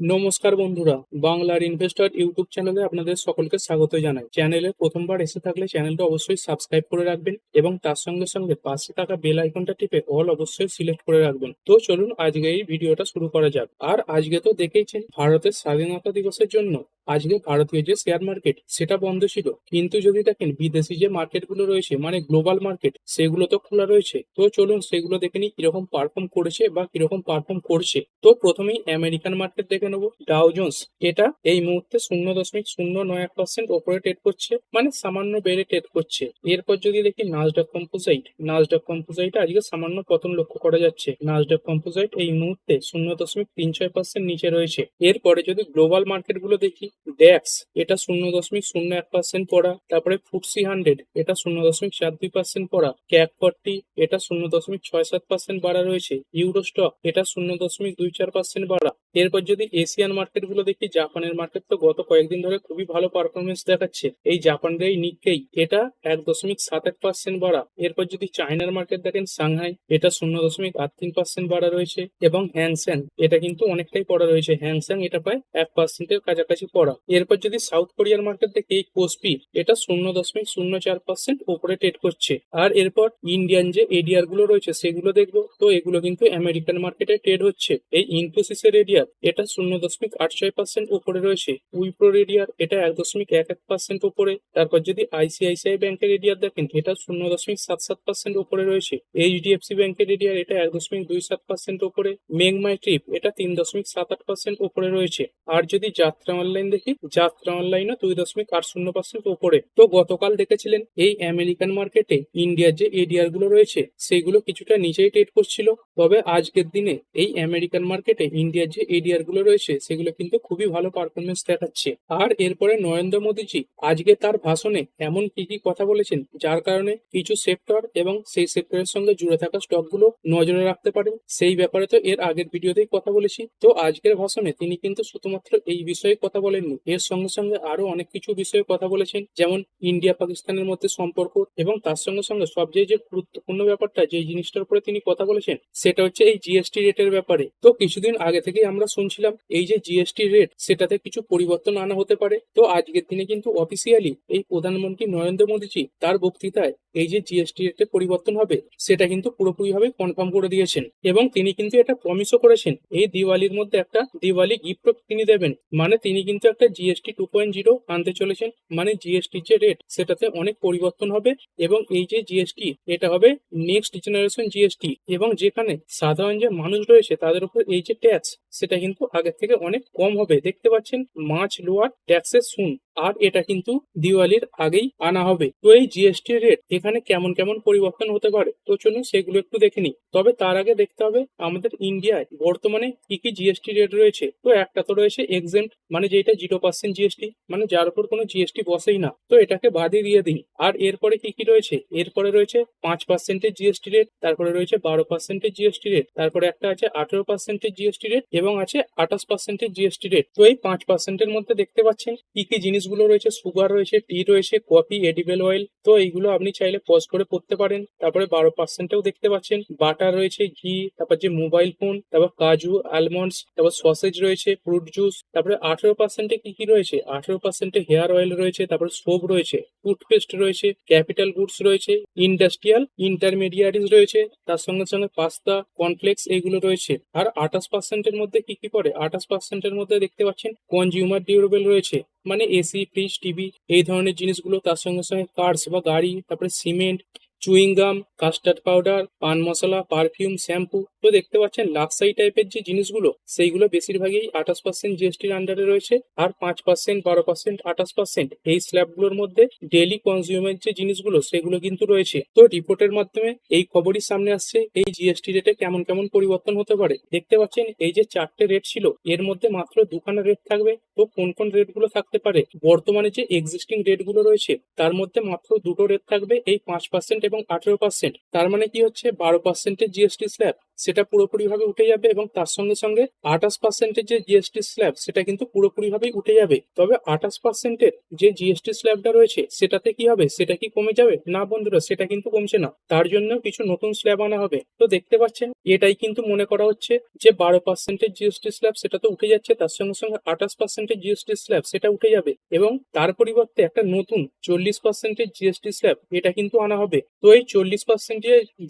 নমস্কার বন্ধুরা, বাংলার ইনভেস্টর ইউটিউব চ্যানেলে আপনাদের সকলকে স্বাগত জানাই। চ্যানেলে প্রথমবার এসে থাকলে চ্যানেলটা অবশ্যই সাবস্ক্রাইব করে রাখবেন এবং তার সঙ্গে সঙ্গে পাশে থাকা বেল আইকনটা টিপে অল অবশ্যই সিলেক্ট করে রাখবেন। তো চলুন আজকে এই ভিডিওটা শুরু করা যাক। আর আজকে তো দেখেইছেন, ভারতের স্বাধীনতা দিবসের জন্য আজকে ভারতীয় যে শেয়ার মার্কেট সেটা বন্ধ ছিল। কিন্তু যদি দেখেন, বিদেশি যে মার্কেটগুলো রয়েছে মানে গ্লোবাল মার্কেট সেগুলো তো খোলা রয়েছে। তো চলুন সেগুলো দেখে নিই, কীরকম পারফর্ম করেছে বা কীরকম পারফর্ম করছে। তো প্রথমেই আমেরিকান মার্কেট দেখে নেব ডাও জোন্স এটা এই মুহূর্তে শূন্য দশমিক শূন্য নয় এক পার্সেন্ট ওপরে ট্রেড করছে মানে সামান্য বেড়ে ট্রেড করছে। এরপর যদি দেখি নাজডাক কম্পোজাইট নাজডাক কম্পোজাইট আজকে সামান্য পতন লক্ষ্য করা যাচ্ছে। নাজডাক কম্পোজাইট এই মুহূর্তে শূন্য দশমিক তিন ছয় পার্সেন্ট নিচে রয়েছে। এরপরে যদি গ্লোবাল মার্কেটগুলো দেখি ড্যাক্স এটা শূন্য দশমিক শূন্য এক পার্সেন্ট পড়া। তারপরে ফুটসি হান্ড্রেড, এটা শূন্য দশমিক চার দুই পার্সেন্ট পড়া। ক্যাক ফর্টি, এটা শূন্য দশমিক ছয় সাত পার্সেন্ট বাড়া রয়েছে। ইউরো স্টক, এটা শূন্য দশমিক দুই চার পার্সেন্ট বাড়া। এরপর যদি এশিয়ান মার্কেটগুলো দেখি, জাপানের মার্কেট তো গত কয়েকদিন ধরে খুবই ভালো পারফরমেন্স দেখাচ্ছে। এই জাপানের এই নিকেই এটা এক দশমিক সাত এক পার্সেন্ট বাড়া। এরপর যদি চায়নার মার্কেট দেখেন, সাংহাই, এটা শূন্য দশমিক আট তিন পার্সেন্ট বাড়া রয়েছে। এবং হ্যানসেন, এটা কিন্তু অনেকটাই পড়া রয়েছে। হ্যানসেন, এটা প্রায় এক পার্সেন্টের কাছাকাছি পড়া। এরপর যদি সাউথ কোরিয়ার মার্কেট দেখি এই কোসপি এটা শূন্য দশমিক শূন্য চার পার্সেন্ট উপরে ট্রেড করছে। আর এরপর ইন্ডিয়ান যে এডিআরগুলো রয়েছে, সেগুলো দেখব। তো এগুলো কিন্তু আমেরিকান মার্কেটে ট্রেড হচ্ছে। এই ইনফোসিস এর এরিয়ার এটা শূন্য দশমিক আট ছয় পার্সেন্ট উপরে রয়েছে। উইপ্রোর এরিয়ার এটা এক দশমিক এক এক পার্সেন্ট উপরে। তারপর যদি আইসিআইসিআই ব্যাংকের এরিয়ার দেখেন, এটা শূন্য দশমিক সাত সাত পার্সেন্ট উপরে রয়েছে। এইচডিএফসি ব্যাংকের এরিয়ার এটা এক দশমিক দুই সাত পার্সেন্ট উপরে। মেঘমাই ট্রিপ এটা তিন দশমিক সাত আট পার্সেন্ট উপরে রয়েছে। আর যদি যাত্রা অনলাইন দেখি যাত্রা অনলাইনও দুই দশমিক আট শূন্য পার্সেন্ট উপরে। তো গতকাল দেখেছিলেন, এই আমেরিকান মার্কেটে ইন্ডিয়ার যে এডিআরগুলো রয়েছে, সেগুলো কিছুটা নিচেই ট্রেড করছিল। তবে আজকের দিনে এই আমেরিকান মার্কেটে ইন্ডিয়ার যে এডিআরগুলো রয়েছে, সেগুলো কিন্তু খুবই ভালো পারফরমেন্স দেখাচ্ছে। আর এরপরে নরেন্দ্র মোদীজি আজকে তার ভাষণে এমন কি কি কথা বলেছেন, যার কারণে কিছু সেক্টর এবং সেই সেক্টরের সঙ্গে জুড়ে থাকা স্টকগুলো নজরে রাখতে পারেন, সেই ব্যাপারে তো এর আগের ভিডিওতেই কথা বলেছি। তো আজকের ভাষণে তিনি কিন্তু শুধুমাত্র এই বিষয়ে কথা বলেননি এর সঙ্গে সঙ্গে আরও অনেক কিছু বিষয়ে কথা বলেছেন, যেমন ইন্ডিয়া পাকিস্তানের মধ্যে সম্পর্ক এবং তার সঙ্গে সঙ্গে সবচেয়ে যে গুরুত্বপূর্ণ ব্যাপারটা, যে জিনিসটার উপরে তিনি কথা বলেছেন, সেটা হচ্ছে এই জিএসটি রেটের ব্যাপারে। তো কিছুদিন আগে থেকেই আমরা শুনছিলাম, এই যে জিএসটি রেট সেটাতে কিছু পরিবর্তন আনা হতে পারে। তো আজকের দিনে কিন্তু অফিসিয়ালি এই প্রধানমন্ত্রী নরেন্দ্র মোদীজি তার বক্তৃতায় এই যে জিএসটি রেটে পরিবর্তন হবে, সেটা কিন্তু পুরোপুরিভাবে কনফার্ম করে দিয়েছেন। এবং তিনি কিন্তু এটা প্রমিসও করেছেন, এই দিওয়ালির মধ্যে একটা দিওয়ালি গিফট তিনি দেবেন। মানে তিনি কিন্তু একটা জিএসটি টু পয়েন্ট জিরো আনতে চলেছেন মানে জিএসটি যে রেট সেটাতে অনেক পরিবর্তন হবে এবং এই যে জিএসটি এটা হবে নেক্সট জেনারেশন জিএসটি এবং যেখানে সাধারণ যে মানুষ রয়েছে, তাদের উপর এই যে ট্যাক্স সেটা কিন্তু আগের থেকে অনেক কম হবে। দেখতে পাচ্ছেন মাছ লোয়ার ট্যাক্সের শুন আর এটা কিন্তু দিওয়ালির আগেই আনা হবে। তো এই জিএসটি রেট এখানে কেমন কেমন পরিবর্তন হতে পারে? তো চলুন সেগুলো একটু দেখে নিই। তবে তার আগে দেখতে হবে, আমাদের ইন্ডিয়ায় বর্তমানে কি কি জিএসটি রেট রয়েছে? তো একটা তো রয়েছে এক্সেন্ট মানে যেটা জিরো পার্সেন্ট জিএসটি মানে যার উপর কোনো জিএসটি বসেই না। তো এটাকে বাদে দিয়ে দিই। আর এরপরে কি কি রয়েছে? এরপরে রয়েছে পাঁচ পার্সেন্টের জিএসটি রেট তারপরে রয়েছে বারো পার্সেন্টের জিএসটি রেট তারপরে একটা আছে আঠেরো পার্সেন্টের জিএসটি রেট এবং আছে আঠাশ পার্সেন্টের জিএসটি রেট তো এই পাঁচ পার্সেন্টের মধ্যে দেখতে পাচ্ছেন কি কি জিনিসগুলো রয়েছে সুগার রয়েছে টি রয়েছে কফি এডিবেল অয়েল তো এইগুলো আপনি চাইলে পজ করে পড়তে পারেন। তারপরে বারো পার্সেন্টেও দেখতে পাচ্ছেন। বাটার রয়েছে, ঘি, তারপর যে মোবাইল ফোন তারপর কাজু আলমন্ডস তারপর সসেজ রয়েছে ফ্রুট জুস তারপরে আঠেরো পার্সেন্টে কি কি রয়েছে? আঠেরো পার্সেন্টে হেয়ার অয়েল রয়েছে, তারপরে সোপ রয়েছে টুথপেস্ট রয়েছে ক্যাপিটাল গুডস রয়েছে ইন্ডাস্ট্রিয়াল ইন্টারমিডিয়ারিজ রয়েছে, তার সঙ্গে সঙ্গে পাস্তা কনফ্লেক্স এগুলো রয়েছে। আর আঠাশ পার্সেন্টের মধ্যে কি কি পড়ে? আঠাশ পার্সেন্টের মধ্যে দেখতে পাচ্ছেন কনজিউমার ডিউরেবল রয়েছে। মানে এসি ফ্রিজ টিভি এই ধরনের জিনিসগুলো তার সঙ্গে সঙ্গে কার্স বা গাড়ি তারপরে cement chewing gum custard powder পান মশলা পারফিউম শ্যাম্পু তো দেখতে পাচ্ছেন লাক্সারি টাইপের যে জিনিসগুলো, সেইগুলো বেশিরভাগই আঠাশ পার্সেন্ট জিএসটির আন্ডারে রয়েছে আর পাঁচ পার্সেন্ট বারো পার্সেন্ট আঠাশ পার্সেন্ট এই স্ল্যাবগুলোর মধ্যে ডেলি কনজিউমের যে জিনিসগুলো, সেগুলো কিন্তু রয়েছে। তো রিপোর্টের মাধ্যমে এই খবরই সামনে আসছে, এই জিএসটি রেটে কেমন কেমন পরিবর্তন হতে পারে। দেখতে পাচ্ছেন এই যে চারটে রেট ছিল, এর মধ্যে মাত্র দুখানা রেট থাকবে, তো কোন কোন রেটগুলো থাকতে পারে? বর্তমানে যে এক্সিস্টিং রেটগুলো রয়েছে, তার মধ্যে মাত্র দুটো রেট থাকবে, এই পাঁচ পার্সেন্ট এবং আঠেরো পার্সেন্ট তার মানে কি হচ্ছে? বারো পার্সেন্টের জিএসটি স্ল্যাব সেটা পুরোপুরিভাবে উঠে যাবে এবং তার সঙ্গে সঙ্গে আঠাশ পার্সেন্টের যে জিএসটি স্ল্যাব সেটা কিন্তু পুরোপুরিভাবেই উঠে যাবে। তবে আঠাশ পার্সেন্টের যে জিএসটি স্ল্যাবটা রয়েছে, সেটাতে কি হবে? সেটা কি কমে যাবে? না বন্ধুরা, সেটা কিন্তু কমছে না। তার জন্য কিছু নতুন স্ল্যাব আনা হবে। তো দেখতে পাচ্ছেন, এটাই কিন্তু মনে করা হচ্ছে যে বারো পার্সেন্টের জিএসটি স্ল্যাব সেটা তো উঠে যাচ্ছে, তার সঙ্গে সঙ্গে আঠাশ পার্সেন্টের জিএসটি স্ল্যাব সেটা উঠে যাবে। এবং তার পরিবর্তে একটা নতুন চল্লিশ পার্সেন্টের জিএসটি স্ল্যাব এটা কিন্তু আনা হবে। তো এই চল্লিশ পার্সেন্ট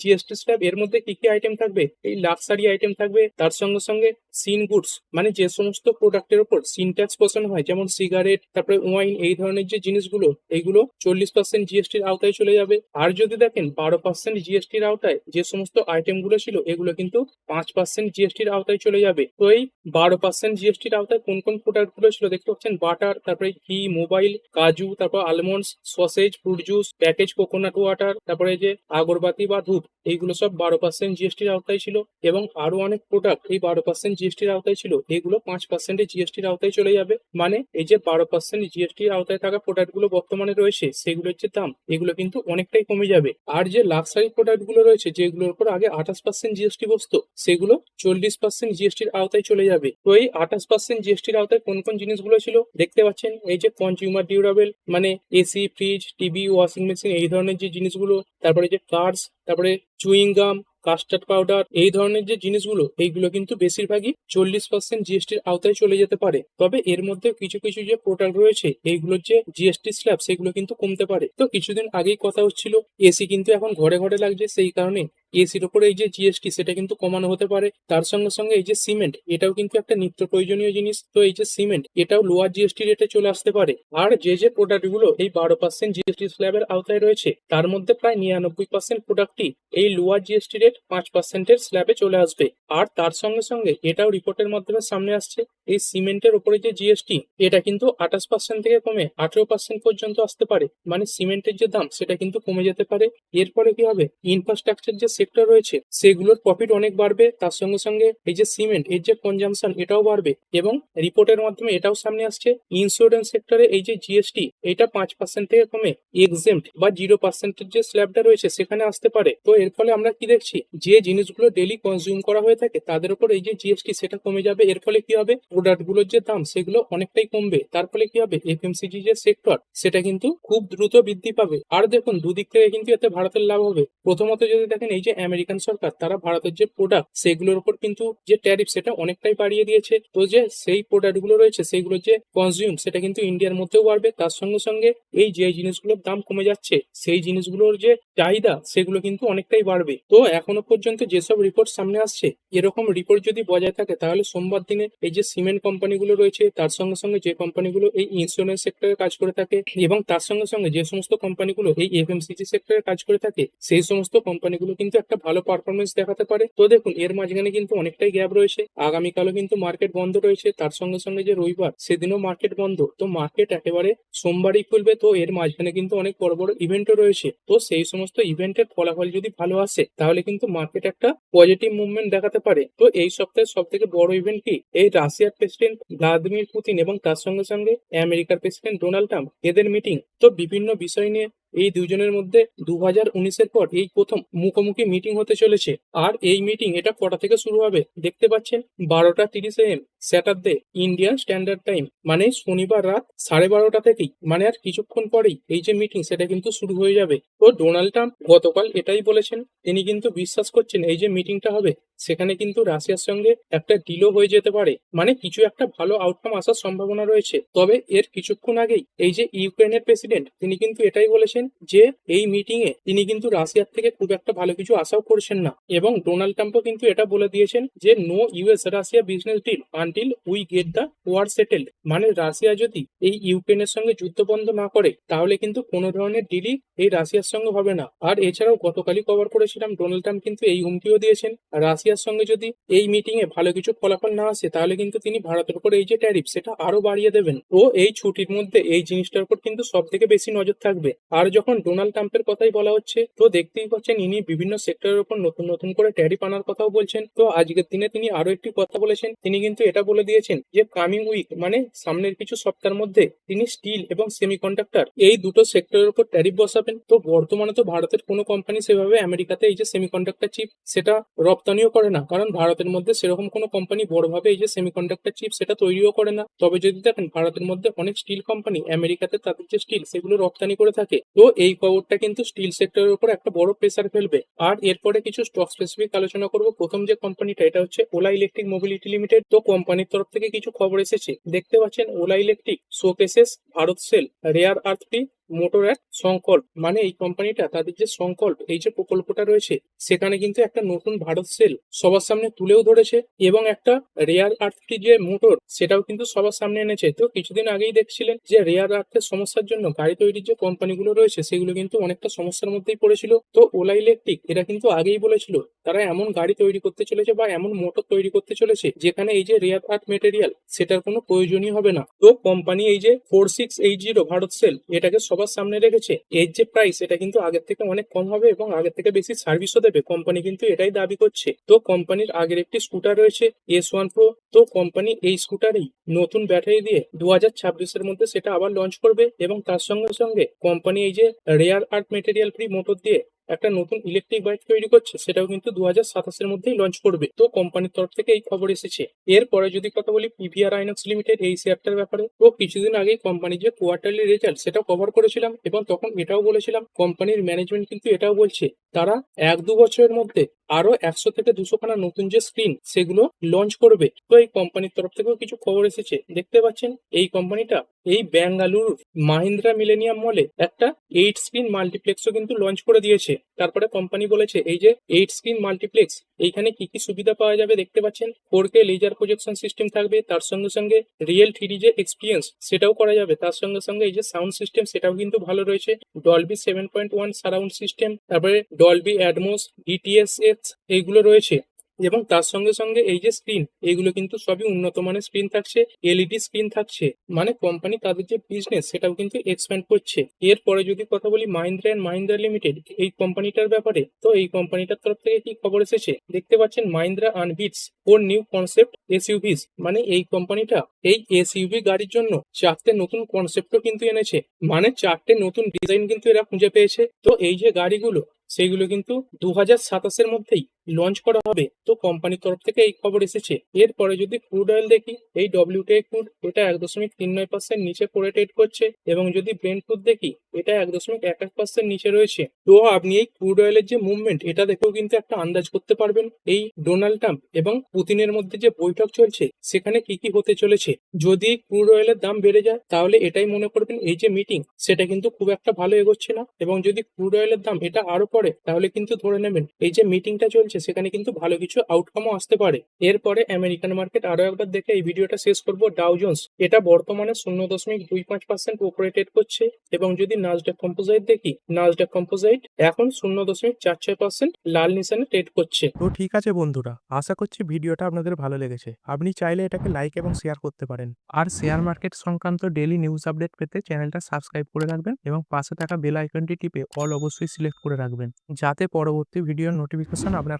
জিএসটি স্ল্যাব এর মধ্যে কি কি আইটেম থাকবে? এই লাক্সারি আইটেম থাকবে তার সঙ্গে সঙ্গে সিন গুডস মানে যে সমস্ত প্রোডাক্টের উপর সিন ট্যাক্স বসানো হয়, যেমন সিগারেট তারপরে ওয়াইন এই ধরনের যে জিনিসগুলো এইগুলো চল্লিশ পার্সেন্ট জিএসটির আওতায় চলে যাবে। আর যদি দেখেন বারো পার্সেন্ট জিএসটির আওতায় যে সমস্ত আইটেমগুলো ছিল, এগুলো কিন্তু পাঁচ পার্সেন্ট জিএসটির আওতায় চলে যাবে। তো এই বারো পার্সেন্ট জিএসটির আওতায় কোন কোন প্রোডাক্টগুলো ছিল, দেখতে পাচ্ছেন বাটার তারপরে ঘি মোবাইল কাজু, তারপর almonds sausage fruit juice package coconut water তারপরে যে আগরবাতি বা ধূপ, এইগুলো সব বারো পার্সেন্ট জিএসটির আওতায় ছিল। এবং আরও অনেক প্রোডাক্ট এই বারো পার্সেন্ট জিএসটির আওতায় ছিল, এগুলো পাঁচ পার্সেন্টের জিএসটির আওতায় চলে যাবে। মানে এই যে বারো পার্সেন্ট জিএসটির আওতায় থাকা প্রোডাক্টগুলো বর্তমানে রয়েছে, সেগুলোর যে দাম, এগুলো কিন্তু অনেকটাই কমে যাবে। আর যে লাক্সারি প্রোডাক্টগুলো রয়েছে, যেগুলোর উপর আগে আঠাশ পার্সেন্ট জিএসটি বসতো, সেগুলো চল্লিশ পার্সেন্ট জিএসটির আওতায় চলে যাবে। তো এই আঠাশ পার্সেন্ট জিএসটির আওতায় কোন কোন জিনিসগুলো ছিল, দেখতে পাচ্ছেন? এই যে কনজিউমার ডিউরাবেল মানে AC fridge TV washing machine এই ধরনের যে জিনিসগুলো, তারপরে যে কার্স তারপরে চুইং গাম কাস্টার্ড পাউডার এই ধরনের যে জিনিসগুলো, এইগুলো কিন্তু বেশিরভাগই চল্লিশ পার্সেন্ট জিএসটির আওতায় চলে যেতে পারে। তবে এর মধ্যে কিছু কিছু যে প্রোডাক্ট রয়েছে, এইগুলোর যে জিএসটি স্ল্যাব সেগুলো কিন্তু কমতে পারে। তো কিছুদিন আগেই কথা হচ্ছিল এসি কিন্তু এখন ঘরে ঘরে লাগছে, সেই কারণে এসির উপরে এই যে জিএসটি সেটা কিন্তু কমানো হতে পারে। তার সঙ্গে সঙ্গে এই যে সিমেন্ট, এটাও কিন্তু একটা নিত্য প্রয়োজনীয় জিনিস। তো এই যে সিমেন্ট, এটাও লোয়ার জিএসটি রেটে চলে আসতে পারে। আর যে যে প্রোডাক্টগুলো এই বারো পার্সেন্ট জিএসটি স্ল্যাবের আওতায় রয়েছে, তার মধ্যে প্রায় নিরানব্বই পার্সেন্ট প্রোডাক্টই এই লোয়ার জিএসটি রেট পাঁচ পার্সেন্টের স্ল্যাবে চলে আসবে। আর তার সঙ্গে সঙ্গে এটাও রিপোর্টের মাধ্যমে সামনে আসছে। এই সিমেন্টের উপরে যে জিএসটি এটা কিন্তু আঠাশ পার্সেন্ট থেকে কমে আঠেরো পার্সেন্ট পর্যন্ত আসতে পারে। মানে সিমেন্টের যে দাম, সেটা কিন্তু কমে যেতে পারে। এরপরে কি হবে? ইনফ্রাস্ট্রাকচার যে সেক্টর রয়েছে, সেগুলোর প্রফিট অনেক বাড়বে। তার সঙ্গে সঙ্গে এই যে সিমেন্ট, এর যে কনজামশন এটাও বাড়বে। এবং রিপোর্টের মাধ্যমে এটাও সামনে আসছে। ইন্স্যুরেন্স সেক্টরে এই যে জিএসটি এটা পাঁচ পার্সেন্ট থেকে কমে এক্সেম্ট বা জিরো পার্সেন্টের যে স্ল্যাবটা রয়েছে, সেখানে আসতে পারে। তো এর ফলে আমরা কি দেখছি? যে জিনিসগুলো ডেলি কনজিউম করা হয়ে থাকে, তাদের উপর এই যে জিএসটি সেটা কমে যাবে। এর ফলে কি হবে? প্রোডাক্টগুলোর যে দাম, সেগুলো অনেকটাই কমবে। তার ফলে কি হবে? এফএমসিজি যে সেক্টর সেটা কিন্তু খুব দ্রুত বৃদ্ধি পাবে। আর দেখুন, দুদিক থেকে কিন্তু এতে ভারতের লাভ হবে। প্রথমত যদি দেখেন, এই যে আমেরিকান সরকার, তারা ভারতের যে প্রোডাক্ট সেগুলোর উপর কিন্তু যে ট্যারিফ সেটা অনেকটাই বাড়িয়ে দিয়েছে। তো যে সেই প্রোডাক্টগুলো রয়েছে সেইগুলোর যে কনজিউম সেটা কিন্তু ইন্ডিয়ার মধ্যেও বাড়বে। তার সঙ্গে সঙ্গে এই যে জিনিসগুলোর দাম কমে যাচ্ছে, সেই জিনিসগুলোর যে চাহিদা, সেগুলো কিন্তু অনেকটাই বাড়বে। তো এখনও পর্যন্ত যেসব রিপোর্ট সামনে আসছে, এরকম রিপোর্ট যদি বজায় থাকে, তাহলে সোমবার দিনে এই যে সিমেন্ট কোম্পানিগুলো রয়েছে, তার সঙ্গে সঙ্গে যে কোম্পানিগুলো এই ইন্স্যুরেন্স সেক্টরে কাজ করে থাকে এবং তার সঙ্গে সঙ্গে যে সমস্ত কোম্পানিগুলো এই এফএমসিজি সেক্টরে কাজ করে থাকে, সেই সমস্ত কোম্পানিগুলো কিন্তু একটা ভালো পারফরমেন্স দেখাতে পারে। তো দেখুন, এর মাঝখানে কিন্তু অনেকটাই গ্যাপ রয়েছে। আগামীকালও কিন্তু মার্কেট বন্ধ রয়েছে। তার সঙ্গে সঙ্গে যে রবিবার, সেদিনও মার্কেট বন্ধ। তো মার্কেট একেবারে সোমবারই খুলবে। তো এর মাঝখানে কিন্তু অনেক বড় বড় ইভেন্টও রয়েছে। তো সেই সমস্ত ইভেন্টের ফলাফল যদি ভালো আসে, তাহলে কিন্তু মার্কেট একটা পজিটিভ মুভমেন্ট দেখাতে পারে। তো এই সপ্তাহের সব থেকে বড় ইভেন্ট কি? এই রাশিয়ার প্রেসিডেন্ট ভ্লাদিমির পুতিন এবং তার সঙ্গে সঙ্গে আমেরিকার প্রেসিডেন্ট ডোনাল্ড ট্রাম্প এদের মিটিং তো বিভিন্ন বিষয় নিয়ে এই দুজনের মধ্যে দু হাজার উনিশের পর এই প্রথম মুখোমুখি মিটিং হতে চলেছে। আর এই মিটিং এটা কটা থেকে শুরু হবে দেখতে পাচ্ছেন? বারোটা তিরিশ AM Saturday Indian standard time মানে শনিবার রাত সাড়ে বারোটা থেকেই। মানে আর কিছুক্ষণ পরেই এই যে মিটিং সেটা কিন্তু শুরু হয়ে যাবে। তো ডোনাল্ড ট্রাম্প গতকাল এটাই বলেছেন, তিনি কিন্তু বিশ্বাস করছেন এই যে মিটিংটা হবে, সেখানে কিন্তু রাশিয়ার সঙ্গে একটা ডিলও হয়ে যেতে পারে। মানে কিছু একটা ভালো আউটকাম আসার সম্ভাবনা রয়েছে। তবে এর কিছুক্ষণ আগেই এই যে ইউক্রেনের প্রেসিডেন্ট তিনি কিন্তু এটাই বলেছেন যে এই মিটিং এ তিনি কিন্তু রাশিয়ার থেকে খুব একটা ভালো কিছু আশাও করছেন না। এবং ডোনাল্ড ট্রাম্পও কিন্তু এটা বলে দিয়েছেন যে no US Russia business deal until we get the war settled মানে রাশিয়া যদি এই ইউক্রেনের সঙ্গে যুদ্ধ বন্ধ না করে, তাহলে কিন্তু কোনো ধরনের ডিলই এই রাশিয়ার সঙ্গে হবে না। আর এছাড়াও গতকালই কভার করেছিলাম, ডোনাল্ড ট্রাম্প কিন্তু এই হুমকিও দিয়েছেন। রাশিয়ার সঙ্গে যদি এই মিটিং এ ভালো কিছু ফলাফল না আসে, তাহলে কিন্তু তিনি ভারতের উপর এই যে ট্যারিফ সেটা আরও বাড়িয়ে দেবেন। ও এই ছুটির মধ্যে এই জিনিসটার উপর কিন্তু সব থেকে বেশি নজর থাকবে। আর যখন ডোনাল্ড ট্রাম্পের কথাই বলা হচ্ছে, তো দেখতেই পাচ্ছেন ইনি বিভিন্ন সেক্টরের উপর নতুন নতুন করে ট্যারিফ আনার কথাও বলছেন। তো আজকের দিনে তিনি আরও একটি কথা বলেছেন। তিনি কিন্তু এটা বলে দিয়েছেন যে কামিং উইক মানে সামনের কিছু সপ্তাহের মধ্যে তিনি স্টিল এবং সেমিকন্ডাক্টর এই দুটো সেক্টরের উপর ট্যারিফ বসাবেন। তো বর্তমানে তো ভারতের কোনো কোম্পানি সেভাবে আমেরিকাতে এই যে সেমিকন্ডাক্টর চিপ সেটা রপ্তানিও করে না। কারণ ভারতের মধ্যে সেরকম কোনো কোম্পানি বড়ভাবে এই যে সেমিকন্ডাক্টর চিপ সেটা তৈরিও করে না। তবে যদি দেখেন, ভারতের মধ্যে অনেক স্টিল কোম্পানি আমেরিকাতে তাদের যে স্টিল সেগুলো রপ্তানি করে থাকে এই খবরটা কিন্তু স্টিল সেক্টরের উপর একটা বড় প্রেসার ফেলবে। আর এরপরে কিছু স্টক স্পেসিফিক আলোচনা করব। প্রথম যে কোম্পানিটা এটা হচ্ছে ওলা ইলেকট্রিক মোবিলিটি লিমিটেড তো কোম্পানির তরফ থেকে কিছু খবর এসেছে। দেখতে পাচ্ছেন Ola electric showcases Bharat cell rare earth free motor এক সংকল্প মানে এই কোম্পানিটা, তাদের যে সংকল্প, এই যে প্রকল্পটা রয়েছে, সেখানে কিন্তু একটা নতুন ভারত সেল সবার সামনে তুলেও ধরেছে এবং একটা রেয়ার আর্থ ফ্রি যে মোটর, সেটাও কিন্তু সবার সামনে এনেছে। তো কিছুদিন আগেই দেখছিলেন যে রেয়ার আর্থের সমস্যার জন্য গাড়ি তৈরির যে কোম্পানিগুলো রয়েছে, সেগুলো কিন্তু অনেকটা সমস্যার মধ্যেই পড়েছিল। তো ওলা ইলেকট্রিক এরা কিন্তু আগেই বলেছিল, তারা এমন গাড়ি তৈরি করতে চলেছে বা এমন মোটর তৈরি করতে চলেছে, যেখানে এই যে রেয়ার আর্থ মেটেরিয়াল সেটার কোনো প্রয়োজনই হবে না। তো কোম্পানি এই যে four six eight zero Bharat cell, এটাকে সবার সামনে রেখেছে, এর যে প্রাইস এটা কিন্তু আগের থেকে অনেক কম হবে এবং আগের থেকে বেশি সার্ভিসও দেবে। কোম্পানি কিন্তু এটাই দাবি করছে। তো কোম্পানির আগের একটি স্কুটার রয়েছে এস ওয়ান প্রো তো কোম্পানি এই স্কুটারেই নতুন ব্যাটারি দিয়ে দু হাজার ছাব্বিশের মধ্যে সেটা আবার লঞ্চ করবে এবং তার সঙ্গে সঙ্গে কোম্পানি এই যে rare art material free motor দিয়ে একটা নতুন ইলেকট্রিক বাইক তৈরি করছে, সেটাও কিন্তু দু হাজার মধ্যেই লঞ্চ করবে। তো কোম্পানির তরফ থেকে এই খবর এসেছে। এরপরে যদি কথা বলি পিভিআর আইনক্স লিমিটেড এই শেয়ারটার ব্যাপারে, তো কিছুদিন আগেই কোম্পানির যে কোয়ার্টারলি রেজাল্ট সেটা কভার করেছিলাম এবং তখন এটাও বলেছিলাম, কোম্পানির ম্যানেজমেন্ট কিন্তু এটাও বলছে, তারা এক দু বছরের মধ্যে আরও একশো থেকে দুশো খানা নতুন যে স্ক্রিন সেগুলো লঞ্চ করবে। তো এই কোম্পানির তরফ থেকেও কিছু খবর এসেছে। দেখতে পাচ্ছেন, এই কোম্পানিটা এই বেঙ্গালুরু মাহিন্দ্রা মিলেনিয়াম মলে একটা এইট স্ক্রিন মাল্টিপ্লেক্সও কিন্তু লঞ্চ করে দিয়েছে। তারপরে কোম্পানি বলেছে, এই যে এইট স্ক্রিন মাল্টিপ্লেক্স এইখানে কি কি সুবিধা পাওয়া যাবে দেখতে পাচ্ছেন? Four K laser projection system থাকবে, তার সঙ্গে সঙ্গে রিয়েল থ্রি যে এক্সপিরিয়েন্স সেটাও করা যাবে। তার সঙ্গে সঙ্গে এই যে সাউন্ড সিস্টেম সেটাও কিন্তু ভালো রয়েছে। Dolby seven point one surround system তারপরে ডলবি অ্যাডমোস ডিটিএস এক্স এইগুলো রয়েছে এবং তার সঙ্গে সঙ্গে এই যে স্ক্রিন এগুলো কিন্তু সবই উন্নত মানের স্ক্রিন থাকছে এলইডি স্ক্রিন থাকছে। মানে কোম্পানি তাদের যে বিজনেস সেটাও কিন্তু এক্সপ্যান্ড করছে। এরপরে যদি কথা বলি মাহিন্দ্রা অ্যান্ড মাহিন্দ্রা লিমিটেড এই কোম্পানিটার ব্যাপারে, তো এই কোম্পানিটার তরফ থেকে কি খবর এসেছে? দেখতে পাচ্ছেন মাহিন্দ্রা আনবিটস ফোর নিউ কনসেপ্ট এসইউভিস মানে এই কোম্পানিটা এই এসইউভি গাড়ির জন্য চারটে নতুন কনসেপ্টও কিন্তু এনেছে। মানে চারটে নতুন ডিজাইন কিন্তু এরা খুঁজে পেয়েছে। তো এই যে গাড়িগুলো সেইগুলো কিন্তু দু হাজার সাতাশের মধ্যেই লঞ্চ করা হবে, তো কোম্পানির তরফ থেকে এই খবর এসেছে। এরপরে যদি ক্রুড অয়েল দেখি, এই ডব্লিউটিআই ক্রুড এটা এক দশমিক তিন নয় পার্সেন্ট নিচে পড়ে ট্রেড করছে এবং যদি ব্রেন্ড ক্রুড দেখি, এটা এক দশমিক এক এক পার্সেন্ট নিচে রয়েছে। তো আপনি এই ক্রুড অয়েলের যে মুভমেন্ট এটা দেখেও কিন্তু একটা আন্দাজ করতে পারবেন। এই ডোনাল্ড ট্রাম্প এবং পুতিনের মধ্যে যে বৈঠক চলছে, সেখানে কি কি হতে চলেছে? যদি ক্রুড অয়েলের দাম বেড়ে যায়, তাহলে এটাই মনে করবেন এই যে মিটিং সেটা কিন্তু খুব একটা ভালো এগোচ্ছে না। এবং যদি ক্রুড অয়েলের দাম এটা আরও পড়ে, তাহলে কিন্তু ধরে নেবেন, এই যে মিটিংটা চলছে সেখানে কিন্তু ভালো কিছু আউটকামও আসতে পারে। এরপরে আমেরিকান মার্কেট আরও একবার দেখে এই ভিডিওটা শেষ করব। ডাউ জোন্স এটা বর্তমানে শূন্য দশমিক দুই পাঁচ পার্সেন্ট উপরে ট্রেড করছে এবং যদি নাজডাক কম্পোজাইট দেখি নাজডাক কম্পোজাইট এখন শূন্য দশমিক চার ছয় পার্সেন্ট লাল নিশানে ট্রেড করছে। তো ঠিক আছে বন্ধুরা, আশা করছি ভিডিওটা আপনাদের ভালো লেগেছে। আপনি চাইলে এটাকে লাইক এবং শেয়ার করতে পারেন। আর শেয়ার মার্কেট সংক্রান্ত ডেলি নিউজ আপডেট পেতে চ্যানেলটা সাবস্ক্রাইব করে রাখবেন এবং পাশে থাকা বেল আইকনটি টিপে অল অবশ্যই সিলেক্ট করে রাখবেন। যাতে পরবর্তী ভিডিওর নোটিফিকেশন আপনার